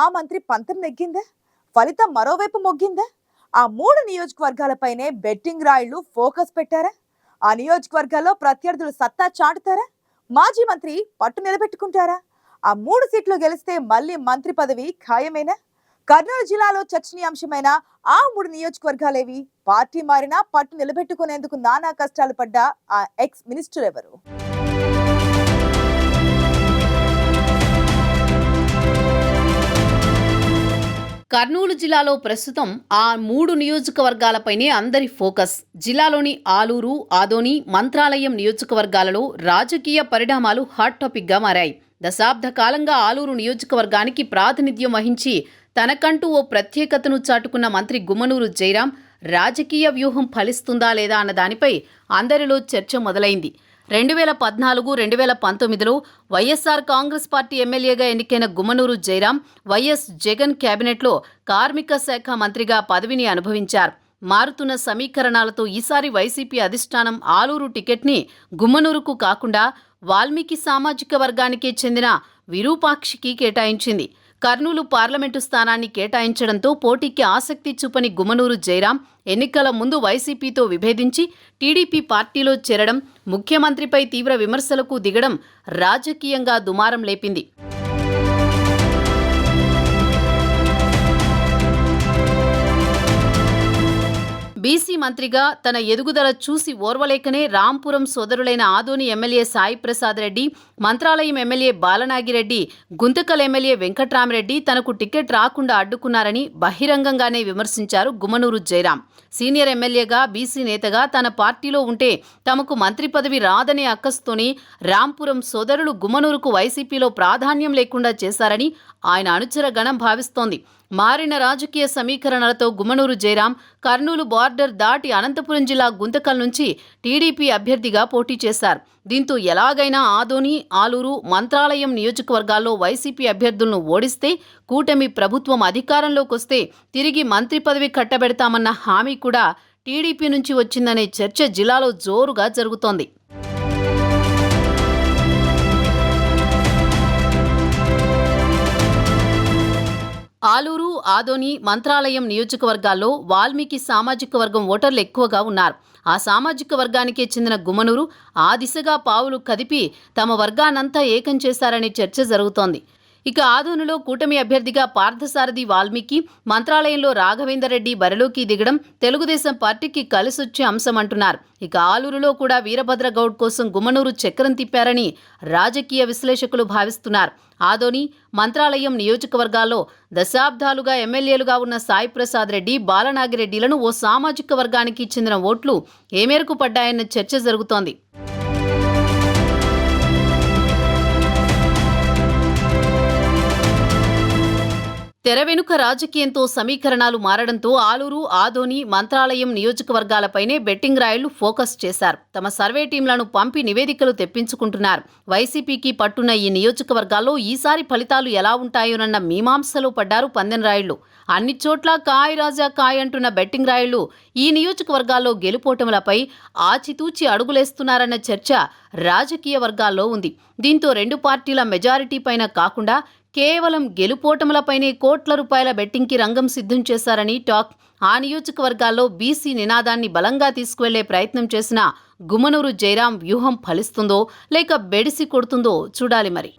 ఆ మంత్రి పంతం నెగ్గిందా? ఫలితం మరోవైపు మొగ్గిందే? ఆ మూడు నియోజకవర్గాలపైనే బెట్టింగ్ రాయిళ్ళు ఫోకస్ పెట్టారా? ఆ నియోజకవర్గాల్లో ప్రత్యర్థులు సత్తా చాటుతారా? మాజీ మంత్రి పట్టు నిలబెట్టుకుంటారా? ఆ మూడు సీట్లు గెలిస్తే మళ్ళీ మంత్రి పదవి ఖాయమేనా? కర్నూలు జిల్లాలో చర్చనీయాంశమైన ఆ మూడు నియోజకవర్గాలేవి పార్టీ మారినా పట్టు నిలబెట్టుకునేందుకు నానా కష్టాలు పడ్డ ఆ ఎక్స్ మినిస్టర్ ఎవరు? కర్నూలు జిల్లాలో ప్రస్తుతం ఆ మూడు నియోజకవర్గాలపైనే అందరి ఫోకస్. జిల్లాలోని ఆలూరు ఆదోని మంత్రాలయం నియోజకవర్గాలలో రాజకీయ పరిణామాలు హాట్ టాపిక్గా మారాయి. దశాబ్ద కాలంగా ఆలూరు నియోజకవర్గానికి ప్రాతినిధ్యం వహించి తనకంటూ ఓ ప్రత్యేకతను చాటుకున్న మంత్రి గుమ్మనూరు జయరాం రాజకీయ వ్యూహం ఫలిస్తుందా లేదా అన్న దానిపై అందరిలో చర్చ మొదలైంది. రెండు వేల పద్నాలుగు రెండు వేల పంతొమ్మిదిలో వైఎస్ఆర్ కాంగ్రెస్ పార్టీ ఎమ్మెల్యేగా ఎన్నికైన గుమ్మనూరు జయరాం వైఎస్ జగన్ కేబినెట్లో కార్మిక శాఖ మంత్రిగా పదవిని అనుభవించారు. మారుతున్న సమీకరణాలతో ఈసారి వైసీపీ అధిష్టానం ఆలూరు టికెట్ని గుమ్మనూరుకు కాకుండా వాల్మీకి సామాజిక వర్గానికే చెందిన విరూపాక్షికి కేటాయించింది. కర్నూలు పార్లమెంటు స్థానాన్ని కేటాయించడంతో పోటీకి ఆసక్తి చూపని గుమ్మనూరు జయరాం ఎన్నికల ముందు వైసీపీతో విభేదించి టీడీపీ పార్టీలో చేరడం ముఖ్యమంత్రిపై తీవ్ర విమర్శలకు దిగడం రాజకీయంగా దుమారం లేపింది. బీసీ మంత్రిగా తన ఎదుగుదల చూసి ఓర్వలేకనే Rampuram సోదరులైన Adoni MLA Sai Prasad Reddy Mantralayam MLA Balanagireddy Guntakal MLA Venkatramareddy తనకు టికెట్ రాకుండా అడ్డుకున్నారని బహిరంగంగానే విమర్శించారు గుమ్మనూరు జయరాం. సీనియర్ ఎమ్మెల్యేగా బీసీ నేతగా తన పార్టీలో ఉంటే తమకు మంత్రి పదవి రాదనే అక్కస్తోని రాంపురం సోదరులు గుమ్మనూరుకు వైసీపీలో ప్రాధాన్యం లేకుండా చేశారని ఆయన అనుచర గణం భావిస్తోంది. మారిన రాజకీయ సమీకరణలతో గుమ్మనూరు జయరాం కర్నూలు బార్డర్ దాటి అనంతపురం జిల్లా గుంతకల్ నుంచి టీడీపీ అభ్యర్థిగా పోటీ చేశారు. దీంతో ఎలాగైనా ఆదోని ఆలూరు మంత్రాలయం నియోజకవర్గాల్లో వైసీపీ అభ్యర్థులను ఓడిస్తే కూటమి ప్రభుత్వం అధికారంలోకి వస్తే తిరిగి మంత్రి పదవి కట్టబెడతామన్న హామీ కూడా టీడీపీ నుంచి వచ్చిందనే చర్చ జిల్లాలో జోరుగా జరుగుతోంది. ఆదోని మంత్రాలయం నియోజకవర్గాల్లో వాల్మీకి సామాజిక వర్గం ఓటర్లు ఎక్కువగా ఉన్నారు. ఆ సామాజిక వర్గానికే చెందిన గుమ్మనూరు ఆ దిశగా పావులు కదిపి తమ వర్గానంతా ఏకం చేశారనే చర్చ జరుగుతోంది. ఇక ఆదోనులో కూటమి అభ్యర్థిగా పార్థసారథి వాల్మీకి మంత్రాలయంలో రాఘవేందర్ రెడ్డి బరిలోకి దిగడం తెలుగుదేశం పార్టీకి కలిసొచ్చే అంశం అంటున్నారు ఇక ఆలూరులో కూడా వీరభద్ర గౌడ్ కోసం గుమ్మనూరు చక్రం తిప్పారని రాజకీయ విశ్లేషకులు భావిస్తున్నారు. ఆదోని మంత్రాలయం నియోజకవర్గాల్లో దశాబ్దాలుగా ఎమ్మెల్యేలుగా ఉన్న సాయి ప్రసాద్ రెడ్డి బాలనాగిరెడ్డిలను ఓ సామాజిక వర్గానికి చెందిన ఓట్లు ఏ మేరకు పడ్డాయన్న చర్చ జరుగుతోంది. తెర వెనుక రాజకీయంతో సమీకరణాలు మారడంతో ఆలూరు ఆదోని మంత్రాలయం నియోజకవర్గాలపైనే బెట్టింగ్ రాయళ్ళు ఫోకస్ చేశారు. తమ సర్వే టీంలను పంపి నివేదికలు తెప్పించుకుంటున్నారు. వైసీపీకి పట్టున్న ఈ నియోజకవర్గాల్లో ఈసారి ఫలితాలు ఎలా ఉంటాయోనన్న మీమాంసలో పడ్డారు పందెనరాయుళ్ళు అన్ని చోట్ల కాయ్ రాజా కాయ్ అంటున్న బెట్టింగ్ రాయళ్ళు ఈ నియోజకవర్గాల్లో గెలుపోటములపై ఆచితూచి అడుగులేస్తున్నారన్న చర్చ రాజకీయ వర్గాల్లో ఉంది. దీంతో రెండు పార్టీల మెజారిటీ పైన కాకుండా కేవలం గెలుపోటములపైనే కోట్ల రూపాయల బెట్టింగ్కి రంగం సిద్ధం చేశారని టాక్. ఆ నియోజకవర్గాల్లో బీసీ నినాదాన్ని బలంగా తీసుకువెళ్ళే ప్రయత్నం చేసిన గుమ్మనూరు జయరాం వ్యూహం ఫలిస్తుందో లేక బెడిసి కొడుతుందో చూడాలి మరి.